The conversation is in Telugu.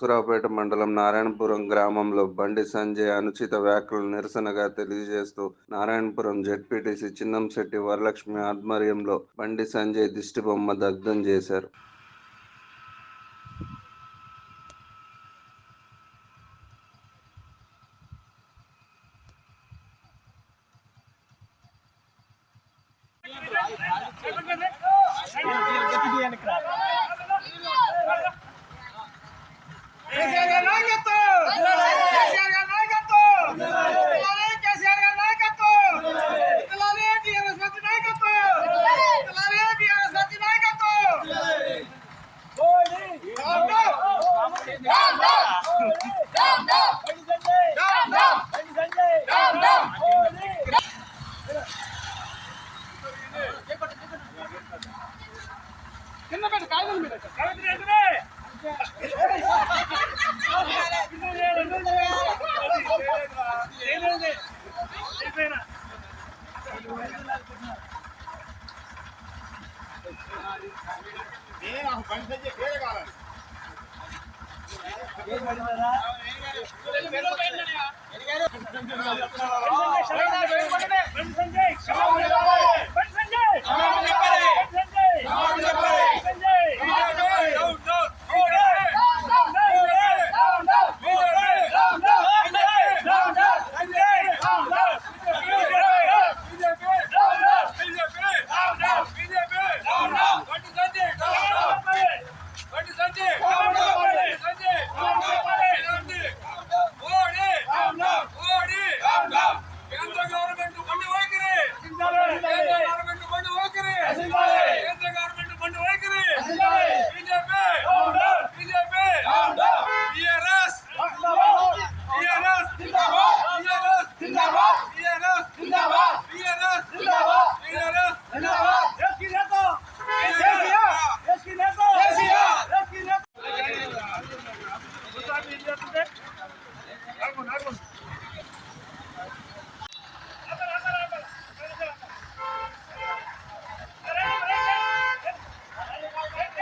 నరసరావుపేట మండలం నారాయణపురం గ్రామంలో బండి సంజయ్ అనుచిత వ్యాఖ్యలు నిరసనగా తెలియజేస్తూ నారాయణపురం జెడ్పీటీసీ చిన్నంశెట్టి వరలక్ష్మి ఆధ్వర్యంలో బండి సంజయ్ దిష్టిబొమ్మ దగ్ధం చేశారు. రామ్ రామ్. కింద పెట్టు కాగితం మీద కేంద్ర గవర్నమెంట్ బండి వైఖరి కేంద్ర గవర్నమెంట్ బండి వైఖరి కేంద్ర గవర్నమెంట్ బండి వైఖరి BJP BJP TRS TRS TRS TRS TRS TRS